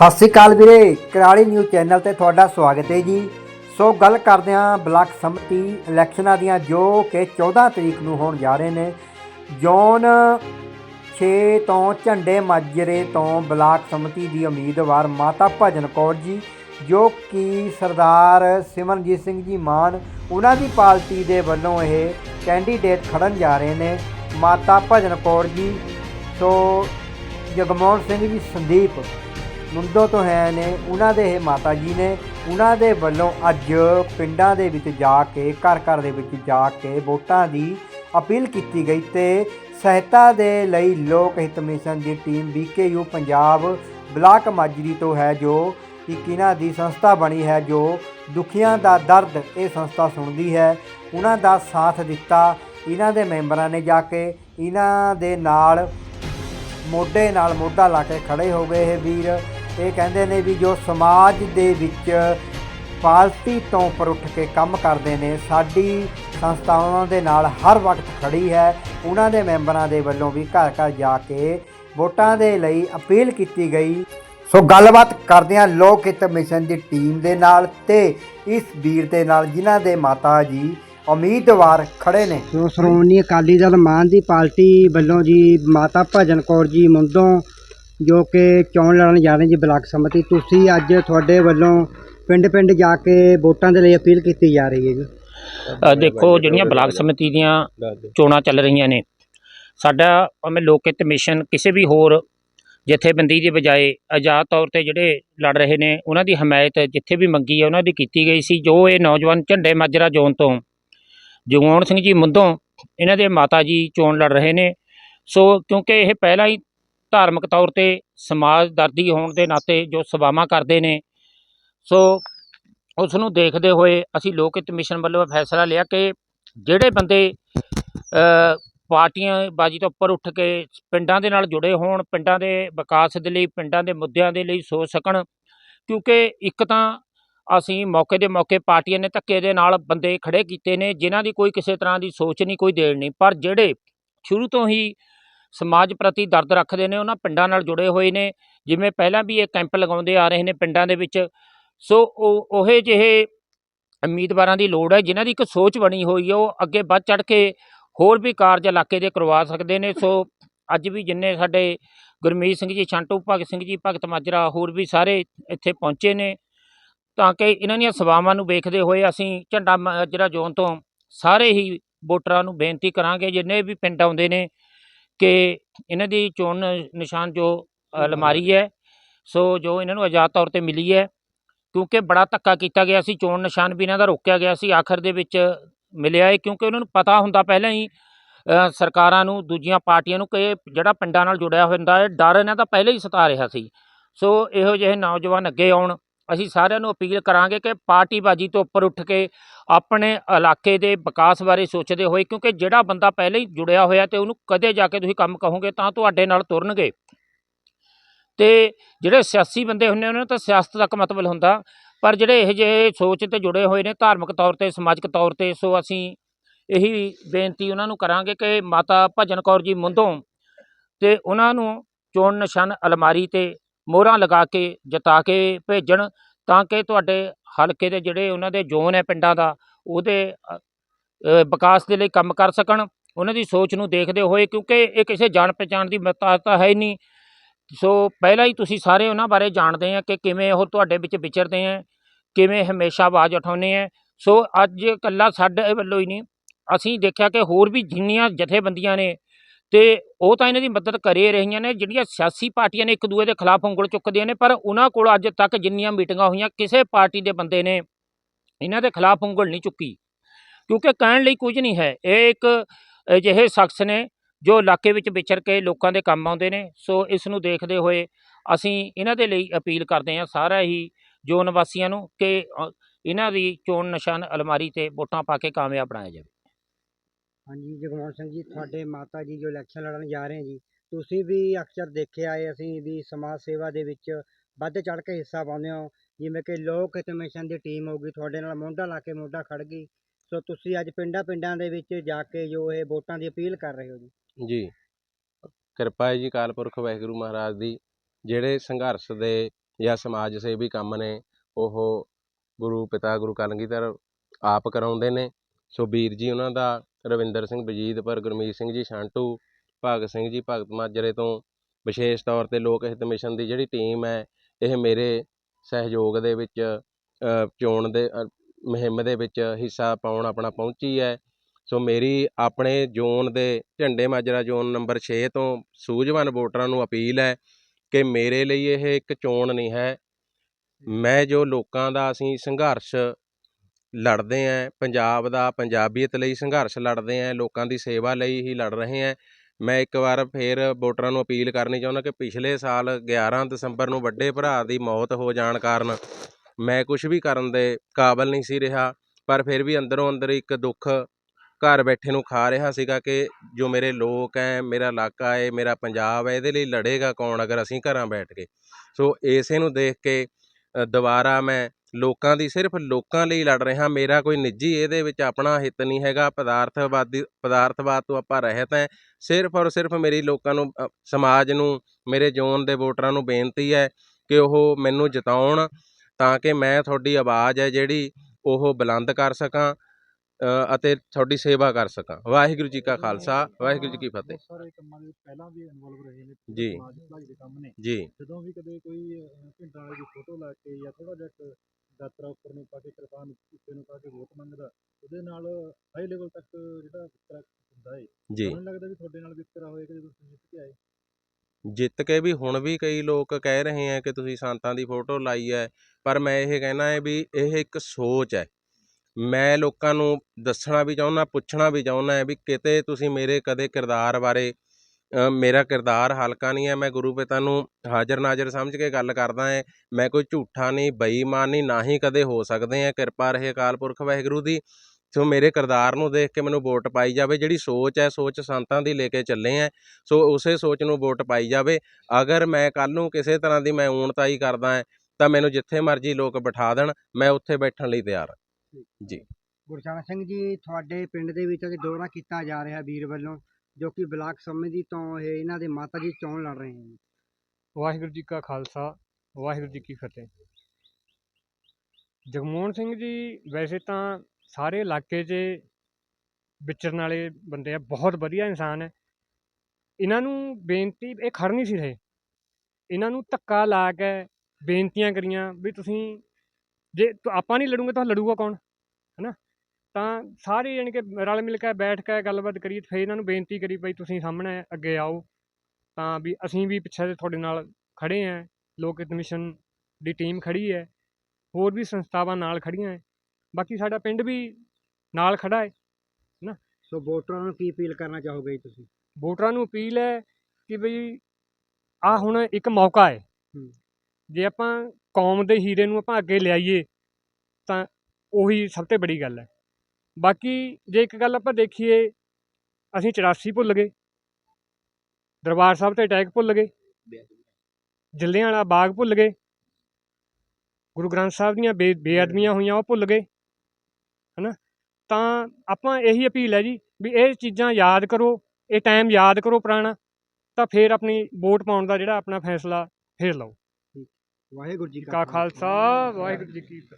ਸਤਿ ਸ੍ਰੀ ਅਕਾਲ ਵੀਰੇ, ਕਰਾਲੀ news channel ਤੇ ਤੁਹਾਡਾ ਸਵਾਗਤ ਹੈ ਜੀ। ਸੋ ਗੱਲ ਕਰਦੇ ਹਾਂ ਬਲਾਕ ਸੰਮਤੀ ਇਲੈਕਸ਼ਨਾਂ ਦੀਆਂ, ਜੋ ਕਿ 14 ਤਰੀਕ ਨੂੰ ਹੋਣ ਜਾ ਰਹੇ ਨੇ। ਜੋਨ 6 ਤੋਂ ਝੰਡੇ ਮਾਜਰੇ ਤੋਂ ਬਲਾਕ ਸੰਮਤੀ ਦੀ ਉਮੀਦਵਾਰ ਮਾਤਾ ਭਜਨ ਕੌਰ ਜੀ, ਜੋ ਕਿ ਸਰਦਾਰ ਸਿਮਰਨਜੀਤ ਸਿੰਘ ਜੀ ਮਾਨ, ਉਹਨਾਂ ਦੀ ਪਾਰਟੀ ਦੇ ਵੱਲੋਂ ਇਹ ਕੈਂਡੀਡੇਟ ਖੜਨ ਜਾ ਰਹੇ ਨੇ। ਮਾਤਾ ਭਜਨ ਕੌਰ ਜੀ, ਸੋ ਜਗਮੋਹਨ ਸਿੰਘ ਜੀ, ਸੰਦੀਪ ਮੁੰਡੋ ਤੋਂ ਹੈ ਨੇ, ਉਹਨਾਂ ਦੇ ਇਹ ਮਾਤਾ ਜੀ ਨੇ, ਉਹਨਾਂ ਦੇ ਵੱਲੋਂ ਅੱਜ ਪਿੰਡਾਂ ਦੇ ਵਿੱਚ ਜਾ ਕੇ, ਘਰ ਘਰ ਦੇ ਵਿੱਚ ਜਾ ਕੇ ਵੋਟਾਂ ਦੀ ਅਪੀਲ ਕੀਤੀ ਗਈ ਤੇ ਸਹਾਇਤਾ ਦੇ ਲਈ ਲੋਕ ਹਿੱਤ ਮਿਸ਼ਨ ਦੀ team BKU Punjab block Majri ਤੋਂ ਹੈ, ਜੋ ਇੱਕ ਇਹਨਾਂ ਦੀ ਸੰਸਥਾ ਬਣੀ ਹੈ, ਜੋ ਦੁਖੀਆਂ ਦਾ ਦਰਦ ਇਹ ਸੰਸਥਾ ਸੁਣਦੀ ਹੈ। ਉਹਨਾਂ ਦਾ ਸਾਥ ਦਿੱਤਾ, ਇਹਨਾਂ ਦੇ ਮੈਂਬਰਾਂ ਨੇ ਜਾ ਕੇ, ਇਹਨਾਂ ਦੇ ਨਾਲ ਮੋਢੇ ਨਾਲ ਮੋਢਾ ਲਾ ਕੇ ਖੜੇ ਹੋ ਗਏ ਇਹ ਵੀਰ। ਇਹ ਕਹਿੰਦੇ ਨੇ ਵੀ ਜੋ ਸਮਾਜ ਦੇ ਵਿੱਚ ਪਾਰਟੀ ਤੋਂ ਉੱਪਰ ਉੱਠ ਕੇ ਕੰਮ ਕਰਦੇ ਨੇ, ਸਾਡੀ ਸੰਸਥਾਵਾਂ ਦੇ ਨਾਲ ਹਰ ਵਕਤ ਖੜੀ ਹੈ। ਉਹਨਾਂ ਦੇ ਮੈਂਬਰਾਂ ਦੇ ਵੱਲੋਂ ਵੀ ਘਰ ਘਰ ਜਾ ਕੇ ਵੋਟਾਂ ਦੇ ਲਈ ਅਪੀਲ ਕੀਤੀ ਗਈ। ਸੋ ਗੱਲਬਾਤ ਕਰਦੇ ਹਾਂ ਲੋਕ ਹਿੱਤ ਮਿਸ਼ਨ ਦੀ ਟੀਮ ਦੇ ਨਾਲ ਤੇ ਇਸ ਵੀਰ ਦੇ ਨਾਲ ਜਿਨ੍ਹਾਂ ਦੇ ਮਾਤਾ ਜੀ ਉਮੀਦਵਾਰ ਖੜੇ ਨੇ। ਜੋ ਸ਼੍ਰੋਮਣੀ ਅਕਾਲੀ ਦਲ ਮਾਨ ਦੀ ਪਾਰਟੀ ਵੱਲੋਂ ਜੀ ਮਾਤਾ ਭਜਨ ਕੌਰ ਜੀ ਮੁੰਦੋਂ ਜੋ ਕਿ ਚੋਣ ਲੜਨ ਜਾ ਰਹੇ ਜੀ ਬਲਾਕ ਸੰਮਤੀ ਤੁਸੀਂ ਅੱਜ ਤੁਹਾਡੇ ਵੱਲੋਂ ਪਿੰਡ-ਪਿੰਡ ਜਾ ਕੇ ਵੋਟਾਂ ਦੇ ਲਈ ਅਪੀਲ ਕੀਤੀ ਜਾ ਰਹੀ ਹੈ ਜੀ। ਅ, ਦੇਖੋ ਜਿਹੜੀਆਂ ਬਲਾਕ ਸਮਿਤੀ ਦੀਆਂ ਚੋਣਾਂ ਚੱਲ ਰਹੀਆਂ ਨੇ ਸਾਡਾ ਭਾਵੇਂ ਲੋਕ ਹਿੱਤ ਮਿਸ਼ਨ ਕਿਸੇ ਵੀ ਹੋਰ ਜਥੇਬੰਦੀ ਦੀ ਬਜਾਏ ਆਜ਼ਾਦ ਤੌਰ ਤੇ ਜਿਹੜੇ ਲੜ ਰਹੇ ਨੇ ਉਹਨਾਂ ਦੀ ਹਮਾਇਤ ਜਿੱਥੇ ਵੀ ਮੰਗੀ ਹੈ ਉਹਨਾਂ ਦੀ ਕੀਤੀ ਗਈ ਸੀ ਜੋ ਇਹ ਨੌਜਵਾਨ ਝੰਡੇ ਮਾਜਰਾ ਜ਼ੋਨ ਤੋਂ ਜਗਮੋਹਨ ਸਿੰਘ ਜੀ ਮੁੰਦੋਂ ਇਹਨਾਂ ਦੇ ਮਾਤਾ ਜੀ ਚੋਣ ਲੜ ਰਹੇ ਨੇ। ਸੋ ਕਿਉਂਕਿ ਇਹ ਪਹਿਲਾਂ ਹੀ ਧਾਰਮਿਕ ਤੌਰ ਤੇ ਸਮਾਜ ਦਰਦੀ ਹੋਣ ਦੇ ਨਾਤੇ ਜੋ ਸੇਵਾਵਾਂ ਕਰਦੇ ਨੇ ਸੋ ਉਸ ਨੂੰ ਦੇਖਦੇ ਹੋਏ ਅਸੀਂ ਲੋਕ ਹਿੱਤ ਮਿਸ਼ਨ ਵੱਲੋਂ ਇਹ ਫੈਸਲਾ ਲਿਆ ਕਿ ਜਿਹੜੇ ਬੰਦੇ ਅ, ਪਾਰਟੀਆਂ ਬਾਜੀ ਤੋਂ ਉੱਪਰ ਉੱਠ ਕੇ ਪਿੰਡਾਂ ਦੇ ਨਾਲ ਜੁੜੇ ਹੋਣ ਪਿੰਡਾਂ ਦੇ ਵਿਕਾਸ ਦੇ ਲਈ ਪਿੰਡਾਂ ਦੇ ਮੁੱਦਿਆਂ ਦੇ ਲਈ ਸੋਚ ਸਕਣ ਕਿਉਂਕਿ ਇੱਕ ਤਾਂ ਅਸੀਂ ਮੌਕੇ ਦੇ ਮੌਕੇ ਪਾਰਟੀਆਂ ਨੇ ਧੱਕੇ ਦੇ ਨਾਲ ਬੰਦੇ ਖੜੇ ਕੀਤੇ ਨੇ ਜਿਨ੍ਹਾਂ ਦੀ ਕੋਈ ਕਿਸੇ ਤਰ੍ਹਾਂ ਦੀ ਸੋਚ ਨਹੀਂ ਕੋਈ ਦੇਣ ਨਹੀਂ ਪਰ ਜਿਹੜੇ ਸ਼ੁਰੂ ਤੋਂ ਹੀ ਸਮਾਜ ਪ੍ਰਤੀ ਦਰਦ ਰੱਖਦੇ ਨੇ, ਉਹਨਾਂ ਪਿੰਡਾਂ ਨਾਲ ਜੁੜੇ ਹੋਏ ਨੇ, ਜਿਵੇਂ ਪਹਿਲਾਂ ਵੀ ਇਹ ਕੈਂਪ ਲਗਾਉਂਦੇ ਆ ਰਹੇ ਨੇ ਪਿੰਡਾਂ ਦੇ ਵਿੱਚ। ਸੋ ਉਹ, ਉਹੇ ਜਿਹੇ ਉਮੀਦਵਾਰਾਂ ਦੀ ਲੋੜ ਹੈ, ਜਿਨ੍ਹਾਂ ਦੀ ਇੱਕ ਸੋਚ ਬਣੀ ਹੋਈ ਹੈ, ਉਹ ਅੱਗੇ ਵੱਧ ਚੜ ਕੇ ਹੋਰ ਵੀ ਕਾਰਜ ਇਲਾਕੇ ਦੇ ਕਰਵਾ ਸਕਦੇ ਨੇ। ਸੋ ਅੱਜ ਵੀ ਜਿੰਨੇ ਸਾਡੇ ਗੁਰਮੀਤ ਸਿੰਘ ਜੀ, ਛੰਟੂ ਭਗਤ ਸਿੰਘ ਜੀ, ਭਗਤ ਮਾਜਰਾ, ਹੋਰ ਵੀ ਸਾਰੇ ਇੱਥੇ ਪਹੁੰਚੇ ਨੇ, ਤਾਂ ਕਿ ਇਹਨਾਂ ਦੀਆਂ ਸੇਵਾਵਾਂ ਨੂੰ ਵੇਖਦੇ ਹੋਏ ਅਸੀਂ ਝੰਡਾ ਮਾਜਰਾ ਜ਼ੋਨ ਤੋਂ ਸਾਰੇ ਹੀ ਵੋਟਰਾਂ ਨੂੰ ਬੇਨਤੀ ਕਰਾਂਗੇ, ਜਿੰਨੇ ਵੀ ਪਿੰਡ ਆਉਂਦੇ ਨੇ ਕਿ ਇਹਨਾਂ ਦੀ ਚੋਣ ਨਿਸ਼ਾਨ ਜੋ ਅਲਮਾਰੀ ਹੈ ਸੋ ਜੋ ਇਹਨਾਂ ਨੂੰ ਆਜ਼ਾਦ ਤੌਰ ਤੇ ਮਿਲੀ ਹੈ ਕਿਉਂਕਿ ਬੜਾ ਧੱਕਾ ਕੀਤਾ ਗਿਆ ਸੀ ਚੋਣ ਨਿਸ਼ਾਨ ਵੀ ਇਹਨਾਂ ਦਾ ਰੋਕਿਆ ਗਿਆ ਸੀ ਆਖਰ ਦੇ ਵਿੱਚ ਮਿਲਿਆ ਹੈ ਕਿਉਂਕਿ ਉਹਨਾਂ ਨੂੰ ਪਤਾ ਹੁੰਦਾ ਪਹਿਲਾਂ ਹੀ ਸਰਕਾਰਾਂ ਨੂੰ ਦੂਜੀਆਂ ਪਾਰਟੀਆਂ ਨੂੰ ਕਿ ਜਿਹੜਾ ਪਿੰਡਾਂ ਨਾਲ ਜੁੜਿਆ ਹੁੰਦਾ ਹੈ ਡਰ ਇਹਨਾਂ ਦਾ ਪਹਿਲਾਂ ਹੀ ਸਤਾ ਰਿਹਾ ਸੀ। ਸੋ ਇਹੋ ਜਿਹੇ ਨੌਜਵਾਨ ਅੱਗੇ ਆਉਣ ਅਸੀਂ ਸਾਰਿਆਂ ਨੂੰ ਅਪੀਲ ਕਰਾਂਗੇ ਕਿ ਪਾਰਟੀਬਾਜ਼ੀ ਤੋਂ ਉੱਪਰ ਉੱਠ ਕੇ ਆਪਣੇ ਇਲਾਕੇ ਦੇ ਵਿਕਾਸ ਬਾਰੇ ਸੋਚਦੇ ਹੋਏ, ਕਿਉਂਕਿ ਜਿਹੜਾ ਬੰਦਾ ਪਹਿਲਾਂ ਹੀ ਜੁੜਿਆ ਹੋਇਆ ਤੇ ਉਹਨੂੰ ਕਦੇ ਜਾ ਕੇ ਤੁਸੀਂ ਕੰਮ ਕਹੋਗੇ ਤਾਂ ਤੁਹਾਡੇ ਨਾਲ ਤੁਰਨਗੇ। ਤੇ ਜਿਹੜੇ ਸਿਆਸੀ ਬੰਦੇ ਹੁੰਦੇ ਉਹਨਾਂ ਨੂੰ ਤਾਂ ਸਿਆਸਤ ਤੱਕ ਮਤਲਬ ਹੁੰਦਾ, ਪਰ ਜਿਹੜੇ ਇਹ ਜਿਹੇ ਸੋਚ ਤੇ ਜੁੜੇ ਹੋਏ ਨੇ, ਧਾਰਮਿਕ ਤੌਰ ਤੇ, ਸਮਾਜਿਕ ਤੌਰ ਤੇ, ਸੋ ਅਸੀਂ ਇਹੀ ਬੇਨਤੀ ਉਹਨਾਂ ਨੂੰ ਕਰਾਂਗੇ ਕਿ ਮਾਤਾ ਭਜਨ ਕੌਰ ਜੀ ਮੁੰਦੋਂ ਤੇ ਉਹਨਾਂ ਨੂੰ ਚੋਣ ਨਿਸ਼ਾਨ ਅਲਮਾਰੀ ਤੇ ਮੋਹਰਾਂ ਲਗਾ ਕੇ, ਜਤਾ ਕੇ ਭੇਜਣ ਤਾਂ ਕਿ ਤੁਹਾਡੇ ਹਲਕੇ ਦੇ ਜਿਹੜੇ ਉਹਨਾਂ ਦੇ ਜ਼ੋਨ ਹੈ ਪਿੰਡਾਂ ਦਾ, ਉਹਦੇ ਵਿਕਾਸ ਦੇ ਲਈ ਕੰਮ ਕਰ ਸਕਣ। ਉਹਨਾਂ ਦੀ ਸੋਚ ਨੂੰ ਦੇਖਦੇ ਹੋਏ, ਕਿਉਂਕਿ ਇਹ ਕਿਸੇ ਜਾਣ ਪਛਾਣ ਦੀ ਮਹਤਾਜ ਹੈ ਹੀ ਨਹੀਂ। ਸੋ ਪਹਿਲਾਂ ਹੀ ਤੁਸੀਂ ਸਾਰੇ ਉਹਨਾਂ ਬਾਰੇ ਜਾਣਦੇ ਆ ਕਿ ਕਿਵੇਂ ਉਹ ਤੁਹਾਡੇ ਵਿੱਚ ਵਿਚਰਦੇ ਆ, ਕਿਵੇਂ ਹਮੇਸ਼ਾ ਆਵਾਜ਼ ਉਠਾਉਂਦੇ ਆ। ਸੋ ਅੱਜ ਇਕੱਲਾ ਸਾਡੇ ਵੱਲੋਂ ਹੀ ਨਹੀਂ, ਅਸੀਂ ਦੇਖਿਆ ਕਿ ਹੋਰ ਵੀ ਜਿੰਨੀਆਂ ਜਥੇਬੰਦੀਆਂ ਨੇ ਤੇ ਉਹ ਤਾਂ ਇਹਨਾਂ ਦੀ ਮਦਦ ਕਰੇ ਰਹੀਆਂ ਨੇ, ਜਿਹੜੀਆਂ ਸਿਆਸੀ ਪਾਰਟੀਆਂ ਨੇ ਇੱਕ ਦੂਏ ਦੇ ਖਿਲਾਫ ਉਂਗਲ ਚੁੱਕਦੀਆਂ ਨੇ, ਪਰ ਉਹਨਾਂ ਕੋਲ ਅੱਜ ਤੱਕ ਜਿੰਨੀਆਂ ਮੀਟਿੰਗਾਂ ਹੋਈਆਂ, ਕਿਸੇ ਪਾਰਟੀ ਦੇ ਬੰਦੇ ਨੇ ਇਹਨਾਂ ਦੇ ਖਿਲਾਫ ਉਂਗਲ ਨਹੀਂ ਚੁੱਕੀ। ਕਿਉਂਕਿ ਕਹਿਣ ਲਈ ਕੁਝ ਨਹੀਂ ਹੈ। ਇਹ ਇੱਕ ਅਜਿਹੇ ਸ਼ਖਸ ਨੇ ਜੋ ਇਲਾਕੇ ਵਿੱਚ ਵਿਚਰ ਕੇ ਲੋਕਾਂ ਦੇ ਕੰਮ ਆਉਂਦੇ ਨੇ। ਸੋ ਇਸ ਨੂੰ ਦੇਖਦੇ ਹੋਏ ਅਸੀਂ ਇਹਨਾਂ ਦੇ ਲਈ ਅਪੀਲ ਕਰਦੇ ਹਾਂ ਸਾਰਾ ਹੀ ਜ਼ੋਨ ਵਾਸੀਆਂ ਨੂੰ ਕਿ ਇਹਨਾਂ ਦੀ ਚੋਣ ਨਿਸ਼ਾਨ ਅਲਮਾਰੀ ਤੇ ਵੋਟਾਂ ਪਾ ਕੇ ਕਾਮਯਾਬ ਬਣਾਇਆ ਜਾਵੇ। ਹਾਂਜੀ, ਜਗਮੋਹਨ ਸਿੰਘ ਜੀ, ਤੁਹਾਡੇ ਮਾਤਾ ਜੀ ਜੋ ਇਲੈਕਸ਼ਨ ਲੜਨ ਜਾ ਰਹੇ ਜੀ, ਤੁਸੀਂ ਵੀ ਅਕਸਰ ਦੇਖਿਆ ਹੈ ਅਸੀਂ ਵੀ ਸਮਾਜ ਸੇਵਾ ਦੇ ਵਿੱਚ ਵੱਧ ਚੜ ਕੇ ਹਿੱਸਾ ਪਾਉਂਦੇ ਹੋ। ਜਿਵੇਂ ਕਿ ਲੋਕ ਹਿੱਤ ਮਿਸ਼ਨ ਦੀ ਟੀਮ ਹੋ ਗਈ ਤੁਹਾਡੇ ਨਾਲ ਮੋਢਾ ਲਾ ਕੇ ਮੋਢਾ ਖੜ ਗਈ। ਸੋ ਤੁਸੀਂ ਅੱਜ ਪਿੰਡਾਂ ਪਿੰਡਾਂ ਦੇ ਵਿੱਚ ਜਾ ਕੇ ਜੋ ਇਹ ਵੋਟਾਂ ਦੀ ਅਪੀਲ ਕਰ ਰਹੇ ਹੋ ਜੀ। ਜੀ। ਕਿਰਪਾ ਹੈ ਜੀ ਅਕਾਲ ਪੁਰਖ ਵਾਹਿਗੁਰੂ ਮਹਾਰਾਜ ਦੀ, ਜਿਹੜੇ ਸੰਘਰਸ਼ ਦੇ ਜਾਂ ਸਮਾਜ ਸੇਵੀ ਕੰਮ ਨੇ, ਉਹ ਗੁਰੂ ਪਿਤਾ ਗੁਰੂ ਕਲਗੀਧਰ ਆਪ ਕਰਾਉਂਦੇ ਨੇ। ਸੋ ਵੀਰ ਜੀ ਉਹਨਾਂ ਦਾ ਰਵਿੰਦਰ ਸਿੰਘ ਬਜੀਦਪੁਰ ਗੁਰਮੀਤ ਸਿੰਘ ਜੀ ਸ਼ਾਂਟੂ ਭਗਤ ਸਿੰਘ ਜੀ ਭਗਤ ਮਾਜਰੇ ਤੋਂ ਵਿਸ਼ੇਸ਼ ਤੌਰ ਤੇ ਲੋਕ ਹਿੱਤ ਮਿਸ਼ਨ ਦੀ ਜਿਹੜੀ ਟੀਮ ਹੈ ਇਹ ਮੇਰੇ ਸਹਿਯੋਗ ਦੇ ਵਿੱਚ ਚੋਣ ਦੇ ਮੁਹਿੰਮ ਦੇ ਵਿੱਚ ਹਿੱਸਾ ਪਾਉਣ ਆਪਣਾ ਪਹੁੰਚੀ ਹੈ। ਸੋ ਮੇਰੀ ਆਪਣੇ ਜ਼ੋਨ ਦੇ ਝੰਡੇ ਮਾਜਰਾ ਜ਼ੋਨ ਨੰਬਰ 6 ਤੋਂ ਸੂਝਵਾਨ ਵੋਟਰਾਂ ਨੂੰ ਅਪੀਲ ਹੈ ਕਿ ਮੇਰੇ ਲਈ ਇਹ ਇੱਕ ਚੋਣ ਨਹੀਂ ਹੈ। ਮੈਂ ਜੋ ਲੋਕਾਂ ਦਾ ਅਸੀਂ ਸੰਘਰਸ਼ ਲੜਦੇ ਹੈ ਪੰਜਾਬ ਦਾ ਪੰਜਾਬੀਅਤ ਲਈ ਸੰਘਰਸ਼ ਲੜਦੇ ਹੈ ਲੋਕਾਂ ਦੀ ਸੇਵਾ ਲਈ ਹੀ ਲੜ ਰਹੇ ਹੈ ਮੈਂ ਇੱਕ ਵਾਰ ਫਿਰ ਵੋਟਰਾਂ ਨੂੰ ਅਪੀਲ ਕਰਨੀ ਚਾਹੁੰਦਾ ਕਿ ਪਿਛਲੇ ਸਾਲ 11 ਦਸੰਬਰ ਨੂੰ ਵੱਡੇ ਭਰਾ ਦੀ ਮੌਤ ਹੋ ਜਾਣ ਕਾਰਨ ਮੈਂ ਕੁਝ ਵੀ ਕਰਨ ਦੇ ਕਾਬਲ ਨਹੀਂ ਸੀ ਰਿਹਾ, ਪਰ ਫਿਰ ਵੀ ਅੰਦਰੋਂ ਅੰਦਰ ਇੱਕ ਦੁੱਖ ਘਰ ਬੈਠੇ ਨੂੰ ਖਾ ਰਿਹਾ ਸੀਗਾ ਕਿ ਜੋ ਮੇਰੇ ਲੋਕ ਹੈ ਮੇਰਾ ਇਲਾਕਾ ਹੈ ਮੇਰਾ ਪੰਜਾਬ ਹੈ ਇਹਦੇ ਲਈ ਲੜੇਗਾ ਕੌਣ ਅਗਰ ਅਸੀਂ ਘਰਾਂ ਬੈਠ ਕੇ? ਸੋ ਇਸੇ ਨੂੰ ਦੇਖ ਕੇ ਦੁਬਾਰਾ ਮੈਂ ਲੋਕਾਂ ਦੀ ਸਿਰਫ ਲੋਕਾਂ ਲਈ ਲੜ ਰਿਹਾ ਮੇਰਾ ਕੋਈ ਨਿੱਜੀ ਇਹਦੇ ਵਿੱਚ ਆਪਣਾ ਹਿੱਤ ਨਹੀਂ ਹੈਗਾ ਪਦਾਰਥਵਾਦੀ ਪਦਾਰਥਵਾਦ ਤੋਂ ਆਪਾਂ ਰਹਿਤ ਹੈ। ਸਿਰਫ ਔਰ ਸਿਰਫ ਮੇਰੀ ਲੋਕਾਂ ਨੂੰ ਸਮਾਜ ਨੂੰ ਮੇਰੇ ਜ਼ੋਨ ਦੇ ਵੋਟਰਾਂ ਨੂੰ ਬੇਨਤੀ ਹੈ ਕਿ ਉਹ ਮੈਨੂੰ ਜਿਤਾਉਣ ਤਾਂ ਕਿ ਮੈਂ ਤੁਹਾਡੀ ਆਵਾਜ਼ ਹੈ ਜਿਹੜੀ ਉਹ ਬੁਲੰਦ ਕਰ ਸਕਾਂ ਅਤੇ ਤੁਹਾਡੀ ਸੇਵਾ ਕਰ ਸਕਾਂ। ਵਾਹਿਗੁਰੂ ਜੀ ਕਾ ਖਾਲਸਾ ਵਾਹਿਗੁਰੂ ਜੀ ਕੀ ਫਤਿਹ। ਬਹੁਤ ਸਾਰੇ ਕੰਮਾਂ ਦੇ ਵਿੱਚ ਪਹਿਲਾਂ ਵੀ ਇਨਵੋਲਵ ਰਹੇ ਨੇ ਜੀ। ਜੀ। ਜਦੋਂ ਵੀ ਕਦੇ ਕੋਈ ਭਿੰਡਰਾਂ ਵਾਲੇ ਦੀ ਫੋਟੋ ਲਾ ਕੇ ਜਾਂ ਥੋੜਾ ਜਿਹਾ ਦਾਤਰਾ ਉੱਪਰ ਨੂੰ ਪਾ ਕੇ ਕਿਰਪਾਨ ਉੱਤੇ ਨੂੰ ਪਾ ਕੇ ਵੋਟ ਮੰਗਦਾ ਉਹਦੇ ਨਾਲ ਹਾਈ ਲੈਵਲ ਤੱਕ ਜਿਹੜਾ ਵਿਤਕਰਾ ਹੁੰਦਾ ਹੈ ਜੀ। ਮੈਨੂੰ ਲੱਗਦਾ ਵੀ ਤੁਹਾਡੇ ਨਾਲ ਵਿਤਕਰਾ ਹੋਏਗਾ ਜਦੋਂ ਤੁਸੀਂ ਜਿੱਤ ਕੇ ਆਏ। ਜਿੱਤ ਕੇ ਵੀ ਹੁਣ ਵੀ ਕਈ ਲੋਕ ਕਹਿ ਰਹੇ ਆ ਕਿ ਤੁਸੀਂ ਸੰਤਾਂ ਦੀ ਫੋਟੋ ਲਾਈ ਹੈ ਪਰ ਮੈਂ ਇਹ ਕਹਿਣਾ ਹੈ ਵੀ ਇਹ ਇੱਕ ਸੋਚ ਹੈ ਮੈਂ ਲੋਕਾਂ ਨੂੰ ਦੱਸਣਾ ਵੀ ਚਾਹੁੰਦਾ ਪੁੱਛਣਾ ਵੀ ਚਾਹੁੰਦਾ ਹੈ ਵੀ ਕਿਤੇ ਤੁਸੀਂ ਮੇਰੇ ਕਦੇ ਕਿਰਦਾਰ ਬਾਰੇ ਮੇਰਾ ਕਿਰਦਾਰ ਹਲਕਾ ਨਹੀਂ ਹੈ ਮੈਂ ਗੁਰੂ ਪਿਤਾ ਨੂੰ ਹਾਜ਼ਰ ਨਾਜ਼ਰ ਸਮਝ ਕੇ ਗੱਲ ਕਰਦਾ ਹਾਂ। ਮੈਂ ਕੋਈ ਝੂਠਾ ਨਹੀਂ ਬੇਈਮਾਨ ਨਹੀਂ ਨਾ ਹੀ ਕਦੇ ਹੋ ਸਕਦੇ ਆ ਕਿਰਪਾ ਰਹੇ ਅਕਾਲ ਪੁਰਖ ਵਾਹਿਗੁਰੂ ਦੀ। ਸੋ ਮੇਰੇ ਕਿਰਦਾਰ ਨੂੰ ਦੇਖ ਕੇ ਮੈਨੂੰ ਵੋਟ ਪਾਈ ਜਾਵੇ। ਜਿਹੜੀ ਸੋਚ ਹੈ ਸੋਚ ਸੰਤਾਂ ਦੀ ਲੈ ਕੇ ਚੱਲੇ ਆ ਸੋ ਉਸੇ ਸੋਚ ਨੂੰ ਵੋਟ ਪਾਈ ਜਾਵੇ। ਅਗਰ ਮੈਂ ਕੱਲ ਨੂੰ ਕਿਸੇ ਤਰ੍ਹਾਂ ਦੀ ਮੈਂ ਊਣਤਾਈ ਕਰਦਾ ਹਾਂ ਤਾਂ ਮੈਨੂੰ ਜਿੱਥੇ ਮਰਜ਼ੀ ਲੋਕ ਬਿਠਾ ਦੇਣ। ਮੈਂ ਉੱਥੇ ਬੈਠਣ ਲਈ ਤਿਆਰ ਹਾਂ। ਜੀ। ਗੁਰਚਰਨ ਸਿੰਘ ਜੀ ਤੁਹਾਡੇ ਪਿੰਡ ਦੇ ਵਿੱਚ ਅੱਜ ਦੌਰਾ ਕੀਤਾ ਜਾ ਰਿਹਾ ਵੀਰ ਵੱਲੋਂ। ਜੋ ਕਿ ਬਲਾਕ ਸਮਿਤੀ ਤੋਂ ਇਹ ਇਹਨਾਂ ਦੇ ਮਾਤਾ ਜੀ ਚੋਣ ਲੜ ਰਹੇ ਹਨ ਵਾਹਿਗੁਰੂ ਜੀ ਕਾ ਖਾਲਸਾ, ਵਾਹਿਗੁਰੂ ਜੀ ਕੀ ਫਤਿਹ। ਜਗਮੋਹਨ ਸਿੰਘ ਜੀ, ਵੈਸੇ ਤਾਂ ਸਾਰੇ ਇਲਾਕੇ 'ਚ ਵਿਚਰਨ ਵਾਲੇ ਬੰਦੇ ਆ, ਬਹੁਤ ਵਧੀਆ ਇਨਸਾਨ ਹੈ। ਇਹਨਾਂ ਨੂੰ ਬੇਨਤੀ, ਇਹ ਖੜ ਨਹੀਂ ਸੀ ਰਹੇ। ਇਹਨਾਂ ਨੂੰ ਧੱਕਾ ਲਾ ਕੇ ਬੇਨਤੀਆਂ ਕਰੀਆਂ ਵੀ ਤੁਸੀਂ ਜੇ ਆਪਾਂ ਨਹੀਂ ਲੜੂਗੇ ਤਾਂ ਲੜੂਗਾ ਕੌਣ, ਹੈਨਾ? ਤਾਂ ਸਾਰੇ ਜਾਣੀ ਕਿ ਰਲ ਮਿਲ ਕੇ ਬੈਠ ਕੇ ਗੱਲਬਾਤ ਕਰੀ ਫਿਰ ਇਹਨਾਂ ਨੂੰ ਬੇਨਤੀ ਕਰੀ ਬਈ ਤੁਸੀਂ ਸਾਹਮਣੇ ਅੱਗੇ ਆਓ। ਤਾਂ ਵੀ ਅਸੀਂ ਵੀ ਪਿੱਛੇ ਦੇ ਤੁਹਾਡੇ ਨਾਲ ਖੜੇ ਆਂ ਲੋਕ ਹਿੱਤ ਮਿਸ਼ਨ ਦੀ ਟੀਮ ਖੜੀ ਹੈ ਹੋਰ ਵੀ ਸੰਸਥਾਵਾਂ ਨਾਲ ਖੜੀਆਂ ਹੈ। ਬਾਕੀ ਸਾਡਾ ਪਿੰਡ ਵੀ ਨਾਲ ਖੜਾ ਹੈ ਸੋ ਵੋਟਰਾਂ ਨੂੰ ਕੀ ਅਪੀਲ ਕਰਨਾ ਚਾਹੋਗੇ ਜੀ ਤੁਸੀਂ? ਵੋਟਰਾਂ ਨੂੰ ਅਪੀਲ ਹੈ ਕਿ ਬਈ ਆ ਹੁਣ ਇੱਕ ਮੌਕਾ ਹੈ। ਜੇ ਆਪਾਂ ਕੌਮ ਦੇ ਹੀਰੇ ਨੂੰ ਆਪਾਂ ਅੱਗੇ ਲਿਆਈਏ ਤਾਂ ਉਹੀ ਸਭ ਤੋਂ ਬੜੀ ਗੱਲ ਹੈ। ਬਾਕੀ ਜੇ ਇੱਕ ਗੱਲ ਆਪਾਂ ਦੇਖੀਏ ਅਸੀਂ 84 ਭੁੱਲ ਗਏ। ਦਰਬਾਰ ਸਾਹਿਬ ਤੇ ਅਟੈਕ ਭੁੱਲ ਗਏ। ਜਲਿਆਂਵਾਲਾ ਬਾਗ ਭੁੱਲ ਗਏ। ਗੁਰੂ ਗ੍ਰੰਥ ਸਾਹਿਬ ਦੀਆਂ ਬੇ ਬੇਅਦਬੀਆਂ ਹੋਈਆਂ ਉਹ ਭੁੱਲ ਗਏ। ਹਨਾ? ਤਾਂ ਆਪਾਂ ਇਹੀ ਅਪੀਲ ਹੈ ਜੀ ਵੀ ਇਹ ਚੀਜ਼ਾਂ ਯਾਦ ਕਰੋ ਇਹ ਟਾਈਮ ਯਾਦ ਕਰੋ ਪੁਰਾਣਾ ਤਾਂ ਫਿਰ ਆਪਣੀ ਵੋਟ ਪਾਉਣ ਦਾ ਜਿਹੜਾ ਆਪਣਾ ਫੈਸਲਾ ਫੇਰ ਲਓ। ਵਾਹਿਗੁਰੂ ਜੀ ਕਾ ਖਾਲਸਾ ਵਾਹਿਗੁਰੂ ਜੀ ਕੀ ਫਤਿਹ।